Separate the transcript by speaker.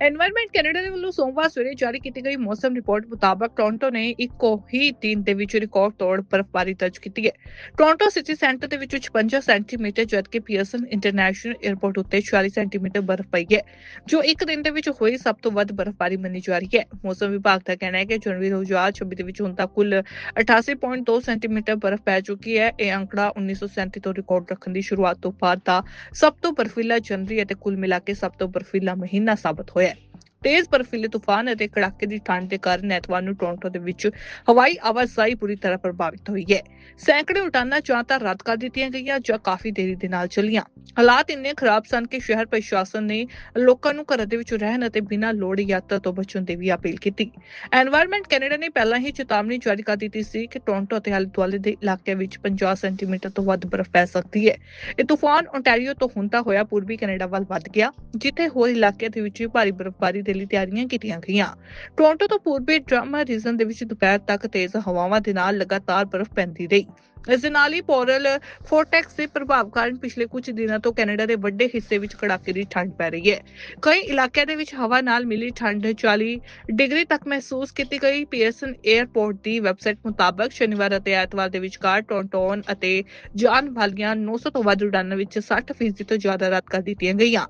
Speaker 1: Environment Canada ਦੇ ਵੱਲੋਂ ਸੋਮਵਾਰ ਸਵੇਰੇ ਜਾਰੀ ਕੀਤੀ ਗਈ ਮੌਸਮ ਰਿਪੋਰਟ ਮੁਤਾਬਕ ਟੋਰਾਂਟੋ ਨੇ ਇੱਕੋ ਹੀ ਦਿਨ ਦੇ ਵਿੱਚ ਰਿਕਾਰਡ ਤੋੜ ਬਰਫ਼ਬਾਰੀ ਦਰਜ ਕੀਤੀ ਹੈ। ਟੋਰਾਂਟੋ ਸਿਟੀ ਸੈਂਟਰ ਦੇ ਵਿੱਚ 56 ਸੈਂਟੀਮੀਟਰ ਜਦਕਿ ਪੀਅਰਸਨ ਇੰਟਰਨੈਸ਼ਨਲ 에ਅਰਪੋਰਟ ਉੱਤੇ 40 ਸੈਂਟੀਮੀਟਰ ਬਰਫ਼ ਪਈ ਹੈ, ਜੋ ਇੱਕ ਦਿਨ ਦੇ ਵਿੱਚ ਹੋਈ ਸਭ ਤੋਂ ਵੱਧ ਬਰਫ਼ਬਾਰੀ ਮੰਨੀ ਜਾ ਰਹੀ ਹੈ। ਮੌਸਮ ਵਿਭਾਗ ਦਾ ਕਹਿਣਾ ਹੈ ਕਿ ਜਨਵਰੀ 2026 ਦੇ ਵਿੱਚ ਹੁਣ ਤੱਕ ਕੁੱਲ 88.2 ਸੈਂਟੀਮੀਟਰ ਬਰਫ਼ ਪੈ ਚੁੱਕੀ ਹੈ। ਇਹ ਅੰਕੜਾ 1937 ਤੋਂ ਰਿਕਾਰਡ ਰੱਖਣ ਦੀ ਸ਼ੁਰੂਆਤ ਤੋਂ ਬਾਅਦ ਦਾ ਸਭ ਤੋਂ ਬਰਫੀਲਾ ਜਨਵਰੀ ਅਤੇ ਕੁੱਲ ਮਿਲਾ ਕੇ ਸਭ ਤੋਂ ਬਰਫੀਲਾ ਮਹੀਨਾ ਸਾਬਤ ਹੋਇਆ। ਤੇਜ਼ ਬਰਫੀਲੇ ਤੂਫਾਨ ਅਤੇ ਕੜਾਕੇ ਦੀ ਠੰਡ ਦੇ ਕਾਰਨ ਐਤਵਾਰ ਨੂੰ ਟੋਰਾਂਟੋ ਦੇ ਵਿੱਚ ਹਵਾਈ ਆਵਾਜਾਈ ਪੂਰੀ ਤਰ੍ਹਾਂ ਪ੍ਰਭਾਵਿਤ ਹੋਈ ਹੈ। ਸੈਂਕੜੇ ਉਡਾਨਾਂ ਜਾਂ ਤਾਂ ਰੱਦ ਕਰ ਦਿੱਤੀਆਂ ਗਈਆਂ ਜਾਂ ਕਾਫੀ ਦੇਰੀ ਦੇ ਨਾਲ ਚੱਲੀਆਂ। ਹਾਲਾਤ ਇੰਨੇ ਖਰਾਬ ਸਨ ਕਿ ਸ਼ਹਿਰ ਪ੍ਰਸ਼ਾਸਨ ਨੇ ਲੋਕਾਂ ਨੂੰ ਘਰਾਂ ਦੇ ਵਿੱਚ ਰਹਿਣ ਅਤੇ ਬਿਨਾਂ ਲੋੜ ਯਾਤਰਾ ਤੋਂ ਬਚਣ ਦੀ ਵੀ ਅਪੀਲ ਕੀਤੀ। ਐਨਵਾਇਰਨਮੈਂਟ ਕੈਨੇਡਾ ਨੇ ਪਹਿਲਾਂ ਹੀ ਚੇਤਾਵਨੀ ਜਾਰੀ ਕਰ ਦਿੱਤੀ ਸੀ ਕਿ ਟੋਰਾਂਟੋ ਅਤੇ ਆਲੇ ਦੁਆਲੇ ਦੇ ਇਲਾਕਿਆਂ ਵਿੱਚ 50 ਸੈਂਟੀਮੀਟਰ ਤੋਂ ਵੱਧ ਬਰਫ਼ ਪੈ ਸਕਦੀ ਹੈ। ਇਹ ਤੂਫਾਨ ਓਨਟਾਰੀਓ ਤੋਂ ਹੁੰਦਾ ਹੋਇਆ ਪੂਰਬੀ ਕੈਨੇਡਾ ਵੱਲ ਵੱਧ ਗਿਆ, ਜਿੱਥੇ ਹੋਰ ਇਲਾਕਿਆਂ ਦੇ ਵਿੱਚ ਭਾਰੀ ਬਰਫ਼ਬਾਰੀ ਦੇ ਲਈ ਤਿਆਰੀਆਂ ਕੀਤੀਆਂ ਗਈਆਂ। ਟੋਰਾਂਟੋ ਤੋਂ ਪੂਰਬੀ ਡਰਾਮਾ ਰੀਜਨ ਦੇ ਵਿੱਚ ਦੁਪਹਿਰ ਤੱਕ ਤੇਜ਼ ਹਵਾਵਾਂ ਦੇ ਨਾਲ ਲਗਾਤਾਰ ਬਰਫ਼ ਪੈਂਦੀ ਰਹੀ। ਇਸ ਦੇ ਨਾਲ ਹੀ ਪੋਰਲ ਫੋਰਟੈਕਸ ਦੇ ਪ੍ਰਭਾਵ ਕਾਰਨ ਪਿਛਲੇ ਕੁਝ ਦਿਨਾਂ ਤੋਂ ਕੈਨੇਡਾ ਦੇ ਵੱਡੇ ਹਿੱਸੇ ਵਿੱਚ ਕੜਾਕੇ ਦੀ ਠੰਡ ਪੈ ਰਹੀ ਹੈ। ਕਈ ਇਲਾਕਿਆਂ ਦੇ ਵਿੱਚ ਹਵਾ ਨਾਲ ਮਿਲੀ ਠੰਡ 40 ਡਿਗਰੀ ਤੱਕ ਮਹਿਸੂਸ ਕੀਤੀ ਗਈ। ਪੀਅਰਸਨ 에ਅਰਪੋਰਟ ਦੀ ਵੈਬਸਾਈਟ ਮੁਤਾਬਕ ਸ਼ਨੀਵਾਰ ਅਤੇ ਐਤਵਾਰ ਦੇ ਵਿਚਕਾਰ ਟੋਰਾਂਟੋਨ ਅਤੇ ਜਾਨ ਵਾਲੀਆਂ 900 ਤੋਂ ਵੱਧ ਉਡਾਨਾਂ ਵਿੱਚ 60% ਤੋਂ ਜ਼ਿਆਦਾ ਰੱਦ ਕਰ ਦਿੱਤੀਆਂ ਗਈਆਂ।